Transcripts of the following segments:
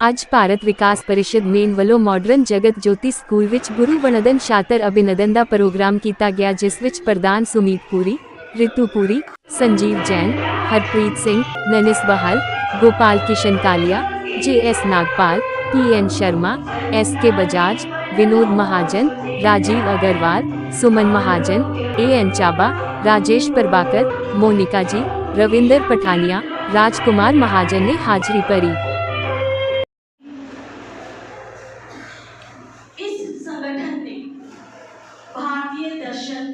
ਅੱਜ ਭਾਰਤ ਵਿਕਾਸ ਪਰਿਸ਼ਦ ਮੇਨ ਵੱਲੋਂ ਮਾਡਰਨ ਜਗਤ ਜੋਤੀ ਸਕੂਲ ਵਿੱਚ ਗੁਰੂ ਵਣਦਨ ਸ਼ਾਤਰ ਅਭਿਨੰਦਨ ਦਾ ਪ੍ਰੋਗਰਾਮ ਕੀਤਾ ਗਿਆ ਜਿਸ ਵਿੱਚ ਪ੍ਰਧਾਨ ਸੁਮੀਤ ਪੂਰੀ ਰਿਤੂ ਪੂਰੀ ਸੰਜੀਵ ਜੈਨ ਹਰਪ੍ਰੀਤ ਸਿੰਘ ਨਨਿਸ ਬਹਲ Gopal Kishan Kalia J S Nagpal P N Sharma S K Bajaj Vinod Mahajan Rajiv Agarwal Suman Mahajan A N Chaba Rajesh Prabhakar Monika ji Ravinder Pathania ਰਾਜਕੁਮਾਰ ਮਹਾਜਨ ਨੇ ਹਾਜ਼ਰੀ ਭਰੀ भारतीय दर्शन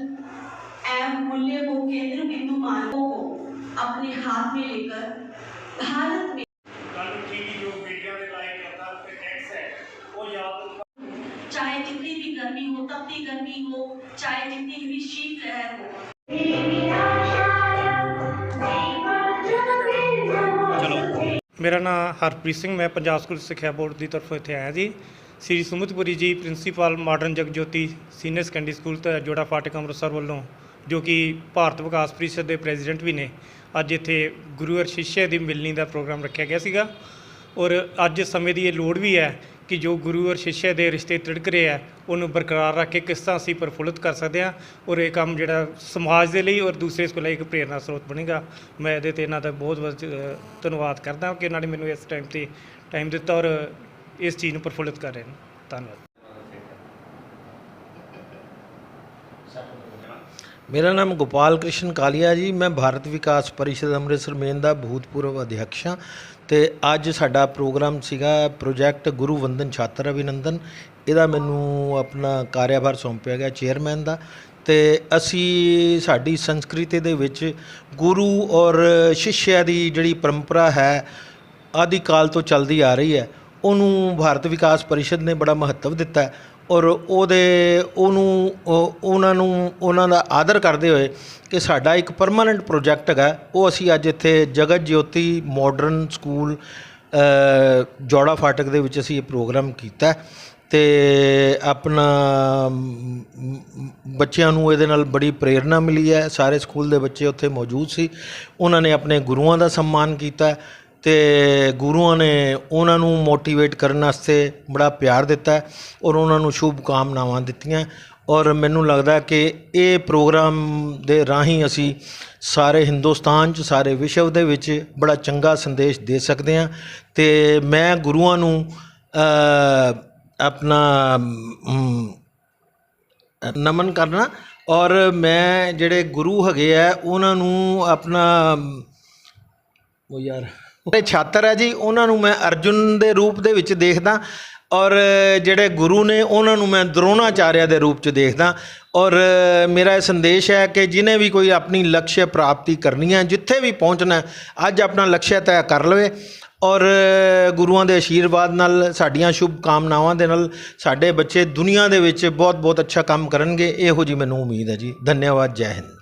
एवं मूल्य को केंद्र बिंदु मानकों को अपने हाथ में लेकर भारत में ਕੱਲ੍ਹ ਨੂੰ ਕੀ ਜੋ ਮੀਡੀਆ ਦੇ ਲਾਈਕ ਕਰਦਾ ਤੇ ਟੈਕਸ ਹੈ ਉਹ ਯਾਦ चाहे जितनी भी गर्मी हो तपती गर्मी हो चाहे जितनी भी शीत लहर हो ਮੇਰਾ ਨਾਮ ਹਰਪ੍ਰੀਤ ਸਿੰਘ ਮੈਂ ਪੰਜਾਬ ਸਕੂਲ ਸਿੱਖਿਆ ਬੋਰਡ ਦੀ ਤਰਫੋਂ ਇੱਥੇ ਆਇਆ ਜੀ Shri Sumitpuri ji principal Modern Jagjoti Senior Secondary School ਤੇ ਜੋੜਾ ਫਾਟਕ ਅੰਮ੍ਰਿਤਸਰ ਵੱਲੋਂ, ਜੋ ਕਿ ਭਾਰਤ ਵਿਕਾਸ ਪ੍ਰੀਸ਼ਦ ਦੇ ਪ੍ਰੈਜ਼ੀਡੈਂਟ ਵੀ ਨੇ, ਅੱਜ ਇੱਥੇ ਗੁਰੂ ਅਰ ਸ਼ਿਸ਼ਯ ਦੀ ਮਿਲਣੀ ਦਾ ਪ੍ਰੋਗਰਾਮ ਰੱਖਿਆ ਗਿਆ ਸੀਗਾ। ਔਰ ਅੱਜ ਸਮੇਂ ਦੀ ਇਹ ਲੋੜ ਵੀ ਹੈ ਕਿ ਜੋ ਗੁਰੂ ਔਰ ਸ਼ਿਸ਼ਯ ਦੇ ਰਿਸ਼ਤੇ ਤਿੜਕ ਰਹੇ ਆ ਉਹਨੂੰ ਬਰਕਰਾਰ ਰੱਖ ਕੇ ਕਿਸ ਤਰ੍ਹਾਂ ਅਸੀਂ ਪ੍ਰਫੁੱਲਿਤ ਕਰ ਸਕਦੇ ਹਾਂ ਔਰ ਇਹ ਕੰਮ ਜਿਹੜਾ ਸਮਾਜ ਦੇ ਲਈ ਔਰ ਦੂਸਰੇ ਸਕੂਲਾਂ ਲਈ ਇੱਕ ਪ੍ਰੇਰਨਾ ਸਰੋਤ ਬਣੇਗਾ। ਮੈਂ ਇਹਦੇ ਤੇ ਇਹਨਾਂ ਦਾ ਬਹੁਤ ਬਹੁਤ ਧੰਨਵਾਦ ਕਰਦਾ ਕਿ ਇਹਨਾਂ ਨੇ ਮੈਨੂੰ ਇਸ ਟਾਈਮ ਤੇ ਟਾਈਮ ਦਿੱਤਾ ਔਰ ਇਸ ਚੀਜ਼ ਨੂੰ ਪ੍ਰਫੁੱਲਿਤ ਕਰ ਰਹੇ ਨੇ। ਧੰਨਵਾਦ। ਮੇਰਾ ਨਾਮ ਗੋਪਾਲ ਕ੍ਰਿਸ਼ਨ ਕਾਲੀਆ ਜੀ। ਮੈਂ ਭਾਰਤ ਵਿਕਾਸ ਪਰਿਸ਼ਦ ਅੰਮ੍ਰਿਤਸਰ ਮੇਨ ਦਾ ਭੂਤਪੂਰਵ ਅਧਿਅਕਸ਼ ਹਾਂ ਤੇ ਅੱਜ ਸਾਡਾ ਪ੍ਰੋਗਰਾਮ ਸੀਗਾ ਪ੍ਰੋਜੈਕਟ ਗੁਰੂ ਵੰਦਨ ਛਾਤਰ ਅਭਿਨੰਦਨ। ਇਹਦਾ ਮੈਨੂੰ ਆਪਣਾ ਕਾਰਜਭਾਰ ਸੌਂਪਿਆ ਗਿਆ ਚੇਅਰਮੈਨ ਦਾ ਤੇ ਅਸੀਂ ਸਾਡੀ ਸੰਸਕ੍ਰਿਤੀ ਦੇ ਵਿੱਚ ਗੁਰੂ ਔਰ ਸ਼ਿਸ਼ਿਆ ਦੀ ਜਿਹੜੀ ਪਰੰਪਰਾ ਹੈ, ਆਦਿ ਕਾਲ ਤੋਂ ਚੱਲਦੀ ਆ ਰਹੀ ਹੈ। ਉਹਨੂੰ ਭਾਰਤ ਵਿਕਾਸ ਪਰਿਸ਼ਦ ਨੇ ਬੜਾ ਮਹੱਤਵ ਦਿੱਤਾ ਔਰ ਉਹਦੇ, ਉਹਨੂੰ, ਉਹ- ਉਹਨਾਂ ਨੂੰ, ਉਹਨਾਂ ਦਾ ਆਦਰ ਕਰਦੇ ਹੋਏ ਕਿ ਸਾਡਾ ਇੱਕ ਪਰਮਾਨੈਂਟ ਪ੍ਰੋਜੈਕਟ ਹੈਗਾ। ਉਹ ਅਸੀਂ ਅੱਜ ਇੱਥੇ ਜਗਤ ਜਯੋਤੀ ਮਾਡਰਨ ਸਕੂਲ ਜੋੜਾ ਫਾਟਕ ਦੇ ਵਿੱਚ ਅਸੀਂ ਇਹ ਪ੍ਰੋਗਰਾਮ ਕੀਤਾ ਹੈ। ਤੇ ਆਪਣਾ ਬੱਚਿਆਂ ਨੂੰ ਇਹਦੇ ਨਾਲ ਬੜੀ ਪ੍ਰੇਰਣਾ ਮਿਲੀ ਹੈ। ਸਾਰੇ ਸਕੂਲ ਦੇ ਬੱਚੇ ਉੱਥੇ ਮੌਜੂਦ ਸੀ। ਉਹਨਾਂ ਨੇ ਆਪਣੇ ਗੁਰੂਆਂ ਦਾ ਸਨਮਾਨ ਕੀਤਾ ਅਤੇ ਗੁਰੂਆਂ ਨੇ ਉਹਨਾਂ ਨੂੰ ਮੋਟੀਵੇਟ ਕਰਨ ਵਾਸਤੇ ਬੜਾ ਪਿਆਰ ਦਿੱਤਾ ਔਰ ਉਹਨਾਂ ਨੂੰ ਸ਼ੁਭ ਕਾਮਨਾਵਾਂ ਦਿੱਤੀਆਂ ਔਰ ਮੈਨੂੰ ਲੱਗਦਾ ਕਿ ਇਹ ਪ੍ਰੋਗਰਾਮ ਦੇ ਰਾਹੀਂ ਅਸੀਂ ਸਾਰੇ ਹਿੰਦੁਸਤਾਨ 'ਚ, ਸਾਰੇ ਵਿਸ਼ਵ ਦੇ ਵਿੱਚ ਬੜਾ ਚੰਗਾ ਸੰਦੇਸ਼ ਦੇ ਸਕਦੇ ਹਾਂ ਅਤੇ ਮੈਂ ਗੁਰੂਆਂ ਨੂੰ ਆਪਣਾ ਨਮਨ ਕਰਨਾ ਔਰ ਮੈਂ ਜਿਹੜੇ ਗੁਰੂ ਹੈਗੇ ਆ, ਉਹਨਾਂ ਨੂੰ ਆਪਣਾ, ਉਹ ਯਾਰ ਇਹ ਛਾਤਰ ਹੈ ਜੀ, ਉਹਨਾਂ ਨੂੰ ਮੈਂ ਅਰਜੁਨ ਦੇ ਰੂਪ ਦੇ ਵਿੱਚ ਦੇਖਦਾ ਔਰ ਜਿਹੜੇ ਗੁਰੂ ਨੇ, ਉਹਨਾਂ ਨੂੰ ਮੈਂ ਦਰੋਣਾਚਾਰਿਆ ਦੇ ਰੂਪ ਚ ਦੇਖਦਾ ਔਰ ਮੇਰਾ ਇਹ ਸੰਦੇਸ਼ ਹੈ ਕਿ ਜਿਨੇ ਵੀ ਕੋਈ ਆਪਣੀ ਲਕਸ਼ ਪ੍ਰਾਪਤੀ ਕਰਨੀ ਹੈ, ਜਿੱਥੇ ਵੀ ਪਹੁੰਚਣਾ ਅੱਜ ਆਪਣਾ ਲਕਸ਼ ਤੈਅ ਕਰ ਲਵੇ ਔਰ ਗੁਰੂਆਂ ਦੇ ਆਸ਼ੀਰਵਾਦ ਨਾਲ, ਸਾਡੀਆਂ ਸ਼ੁਭ ਕਾਮਨਾਵਾਂ ਦੇ ਨਾਲ ਸਾਡੇ ਬੱਚੇ ਦੁਨੀਆ ਦੇ ਵਿੱਚ ਬਹੁਤ ਬਹੁਤ ਅੱਛਾ ਕੰਮ ਕਰਨਗੇ, ਇਹੋ ਜੀ ਮੈਨੂੰ ਉਮੀਦ ਹੈ ਜੀ। ਧੰਨਵਾਦ, ਜੈ ਹਿੰਦ।